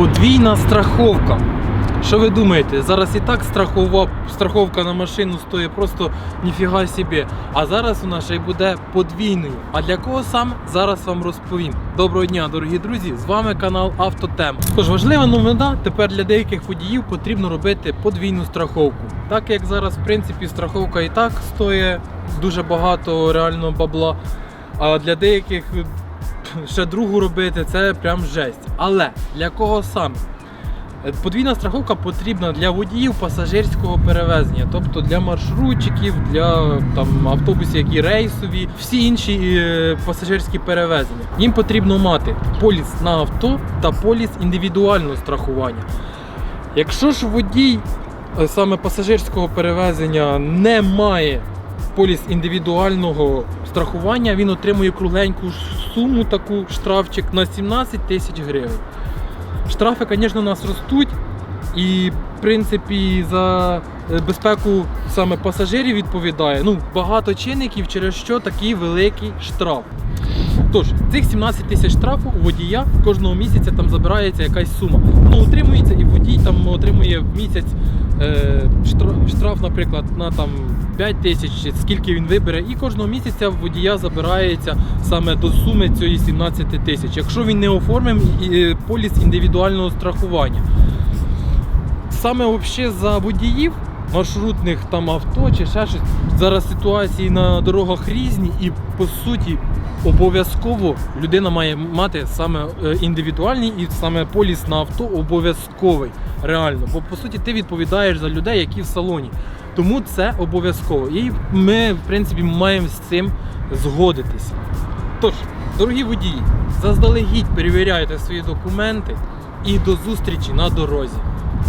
Подвійна страховка. Що ви думаєте? Зараз і так страхова, страховка на машину стоїть просто ніфіга собі. А зараз вона ще й буде подвійною. А для кого сам зараз вам розповім. Доброго дня, дорогі друзі! З вами канал Автотем. Тож важлива новина, тепер для деяких водіїв потрібно робити подвійну страховку. Так як зараз, в принципі, страховка і так стоїть дуже багато реально бабла. А для деяких ще другу робити це прям жесть. Але для кого саме? Е, Подвійна страховка потрібна для водіїв пасажирського перевезення, тобто для маршрутчиків, для там, автобусів, які рейсові, всі інші е, пасажирські перевезення. Їм потрібно мати поліс на авто та поліс індивідуального страхування. Якщо ж водій е, саме пасажирського перевезення не має поліс індивідуального страхування, він отримує кругленьку суму, таку штрафчик на 17 тисяч гривень. Штрафи, звісно, у нас ростуть. І, в принципі, за е, безпеку саме пасажирів відповідає. Ну, багато чинників, через що такий великий штраф. Тож, цих 17 тисяч штрафу у водія кожного місяця там забирається якась сума. Ну, там отримує в місяць е, штраф, наприклад, на там 5 тисяч, скільки він вибере, і кожного місяця водія забирається саме до суми цієї 17 тисяч, якщо він не оформив поліс індивідуального страхування. Саме взагалі за водіїв маршрутних там авто чи ще щось. Зараз ситуації на дорогах різні, і по суті обов'язково людина має мати саме е, індивідуальний і саме поліс на авто обов'язковий. Реально. Бо по суті ти відповідаєш за людей, які в салоні. Тому це обов'язково. І ми, в принципі, маємо з цим згодитися. Тож, дорогі водії, заздалегідь перевіряйте свої документи і до зустрічі на дорозі.